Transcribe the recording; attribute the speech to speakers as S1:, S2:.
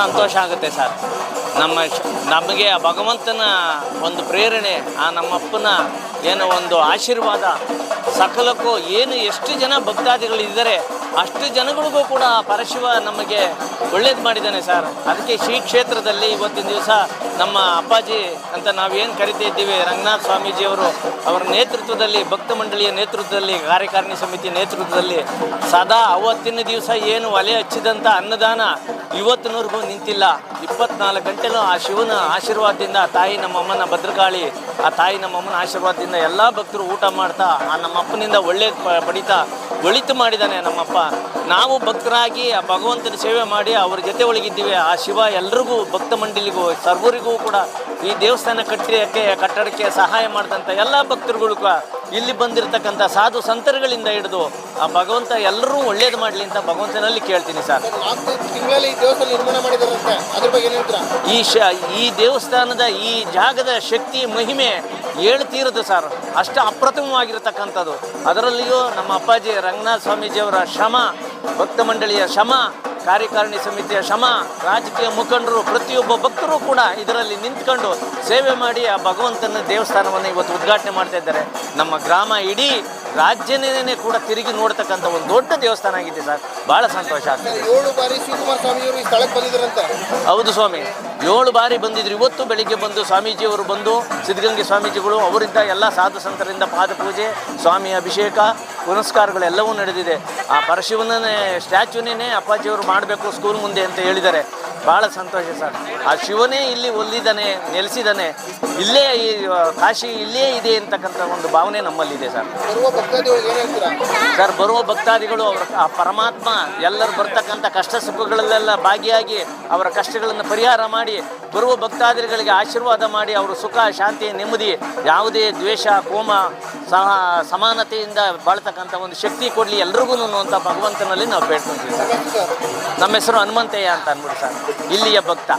S1: ಸಂತೋಷ ಆಗುತ್ತೆ ಸರ್. ನಮ್ಮ ನಮಗೆ ಆ ಭಗವಂತನ ಒಂದು ಪ್ರೇರಣೆ, ಆ ನಮ್ಮಪ್ಪನ ಏನೋ ಒಂದು ಆಶೀರ್ವಾದ, ಸಕಲಕ್ಕೂ ಏನು ಎಷ್ಟು ಜನ ಭಕ್ತಾದಿಗಳು ಇದ್ದರೆ ಅಷ್ಟು ಜನಗಳಿಗೂ ಕೂಡ ಪರಶಿವ ನಮಗೆ ಒಳ್ಳೇದು ಮಾಡಿದ್ದಾನೆ ಸರ್. ಅದಕ್ಕೆ ಶ್ರೀ ಕ್ಷೇತ್ರದಲ್ಲಿ ಇವತ್ತಿನ ದಿವಸ ನಮ್ಮ ಅಪ್ಪಾಜಿ ಅಂತ ನಾವೇನು ಕರಿತಾ ಇದ್ದೀವಿ, ರಂಗನಾಥ ಸ್ವಾಮೀಜಿಯವರು ಅವರ ನೇತೃತ್ವದಲ್ಲಿ, ಭಕ್ತ ಮಂಡಳಿಯ ನೇತೃತ್ವದಲ್ಲಿ, ಕಾರ್ಯಕಾರಿಣಿ ಸಮಿತಿ ನೇತೃತ್ವದಲ್ಲಿ ಸದಾ ಅವತ್ತಿನ ದಿವಸ ಏನು ಒಲೆ ಹಚ್ಚಿದಂಥ ಅನ್ನದಾನ ಇವತ್ತಿನವರೆಗೂ ನಿಂತಿಲ್ಲ. ಇಪ್ಪತ್ನಾಲ್ಕು ಗಂಟೆಲೂ ಆ ಶಿವನ ಆಶೀರ್ವಾದದಿಂದ ತಾಯಿ ನಮ್ಮಮ್ಮನ ಭದ್ರಕಾಳಿ, ಆ ತಾಯಿ ನಮ್ಮಮ್ಮನ ಆಶೀರ್ವಾದದಿಂದ ಎಲ್ಲ ಭಕ್ತರು ಊಟ ಮಾಡ್ತಾ, ಆ ನಮ್ಮಪ್ಪನಿಂದ ಒಳ್ಳೆ ಪಡಿತಾ ಒಳಿತು ಮಾಡಿದ್ದಾನೆ ನಮ್ಮಪ್ಪ. ನಾವು ಭಕ್ತರಾಗಿ ಆ ಭಗವಂತನ ಸೇವೆ ಮಾಡಿ ಅವ್ರ ಜೊತೆ ಒಳಗಿದ್ದೀವಿ. ಆ ಶಿವ ಎಲ್ರಿಗೂ ಭಕ್ತ ಮಂಡಳಿಗೂ, ಸರ್ವರಿಗೂ ಕೂಡ ಈ ದೇವಸ್ಥಾನ ಕಟ್ಟಕ್ಕೆ ಕಟ್ಟಡಕ್ಕೆ ಸಹಾಯ ಮಾಡಿದಂಥ ಎಲ್ಲ ಭಕ್ತರುಗಳು ಇಲ್ಲಿ ಬಂದಿರತಕ್ಕಂಥ ಸಾಧು ಸಂತರುಗಳಿಂದ ಹಿಡಿದು ಆ ಭಗವಂತ ಎಲ್ಲರೂ ಒಳ್ಳೇದು ಮಾಡಲಿ ಅಂತ ಭಗವಂತನಲ್ಲಿ ಕೇಳ್ತೀನಿ ಸರ್.
S2: ಈ
S1: ಶ ಈ ದೇವಸ್ಥಾನದ ಈ ಜಾಗದ ಶಕ್ತಿ ಮಹಿಮೆ ಹೇಳ್ತೀರದು ಸರ್. ಅಷ್ಟು ಅಪ್ರತಿಮವಾಗಿರತಕ್ಕಂಥದ್ದು. ಅದರಲ್ಲಿಯೂ ನಮ್ಮ ಅಪ್ಪಾಜಿ ರಂಗನಾಥ ಸ್ವಾಮೀಜಿಯವರ ಶ್ರಮ ಭಕ್ತ ಮಂಡಳಿಯ ಶ್ರಮ ಕಾರ್ಯಕಾರಿಣಿ ಸಮಿತಿಯ ಶ್ರಮ ರಾಜಕೀಯ ಮುಖಂಡರು ಪ್ರತಿಯೊಬ್ಬ ಭಕ್ತರು ಕೂಡ ಇದರಲ್ಲಿ ನಿಂತ್ಕೊಂಡು ಸೇವೆ ಮಾಡಿ ಆ ಭಗವಂತನ ದೇವಸ್ಥಾನವನ್ನು ಇವತ್ತು ಉದ್ಘಾಟನೆ ಮಾಡ್ತಾ ಇದ್ದಾರೆ. ನಮ್ಮ ಗ್ರಾಮ ಇಡೀ ರಾಜ್ಯನೇ ಕೂಡ ತಿರುಗಿ ನೋಡ್ತಕ್ಕಂಥ ಒಂದು ದೊಡ್ಡ ದೇವಸ್ಥಾನ ಆಗಿದೆ ಸರ್. ಭಾಳ ಸಂತೋಷ ಆಗ್ತದೆ.
S2: ಏಳು ಬಾರಿ ಶಿವಕುಮಾರ ಸ್ವಾಮಿಯವರು ಈ ಸ್ಥಳಕ್ಕೆ ಬಂದಿದ್ರಂತೆ.
S1: ಹೌದು ಸ್ವಾಮಿ. ಏಳು ಬಾರಿ ಬಂದಿದ್ರು. ಇವತ್ತು ಬೆಳಿಗ್ಗೆ ಬಂದು ಸ್ವಾಮೀಜಿಯವರು ಬಂದು ಸಿದ್ಧಗಂಗೆ ಸ್ವಾಮೀಜಿಗಳು ಅವರಿಂದ ಎಲ್ಲ ಸಾಧು ಸಂತರಿಂದ ಪಾದಪೂಜೆ ಸ್ವಾಮಿ ಅಭಿಷೇಕ ಪುನಸ್ಕಾರಗಳೆಲ್ಲವೂ ನಡೆದಿದೆ. ಆ ಪರಶಿವನೇ ಸ್ಟ್ಯಾಚ್ಯೂನೇ ಅಪ್ಪಾಜಿಯವರು ಮಾಡಬೇಕು ಸ್ಕೂಲ್ ಮುಂದೆ ಅಂತ ಹೇಳಿದ್ದಾರೆ. ಭಾಳ ಸಂತೋಷ ಸರ್. ಆ ಶಿವನೇ ಇಲ್ಲಿ ಒಲ್ಲಿದ್ದಾನೆ ನೆಲೆಸಿದ್ದಾನೆ ಇಲ್ಲೇ ಈ ಕಾಶಿ ಇಲ್ಲೇ ಇದೆ ಅಂತಕ್ಕಂಥ ಒಂದು ಭಾವನೆ ನಮ್ಮಲ್ಲಿದೆ ಸರ್. ಸರ್, ಬರುವ ಭಕ್ತಾದಿಗಳು ಅವರ, ಆ ಪರಮಾತ್ಮ ಎಲ್ಲರೂ ಬರ್ತಕ್ಕಂಥ ಕಷ್ಟ ಸುಖಗಳಲ್ಲೆಲ್ಲ ಭಾಗಿಯಾಗಿ ಅವರ ಕಷ್ಟಗಳನ್ನು ಪರಿಹಾರ ಮಾಡಿ, ಬರುವ ಭಕ್ತಾದಿಗಳಿಗೆ ಆಶೀರ್ವಾದ ಮಾಡಿ, ಅವರು ಸುಖ, ಶಾಂತಿ, ನೆಮ್ಮದಿ, ಯಾವುದೇ ದ್ವೇಷ, ಕೋಮ ಸಹ ಸಮಾನತೆಯಿಂದ ಬಾಳ್ತಕ್ಕಂಥ ಒಂದು ಶಕ್ತಿ ಕೊಡಲಿ ಎಲ್ರಿಗೂ ಅಂತ ಭಗವಂತನಲ್ಲಿ ನಾವು ಬೇಡ್ಕೊಂತೀವಿ. ಸರ್
S2: ಸರ್
S1: ನಮ್ಮ ಹೆಸರು ಹನುಮಂತಯ್ಯ ಅಂತ ಅಂದ್ಬಿಟ್ಟು ಸರ್. ಇಲ್ಲಿಯ ಭಕ್ತ.